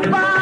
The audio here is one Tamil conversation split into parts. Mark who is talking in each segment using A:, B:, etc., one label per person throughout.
A: Bye.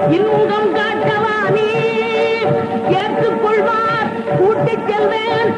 A: நாடு இன்பம் நீ ஏற்றுக்கொள்வார் கூட்டிச் செல்வேன்.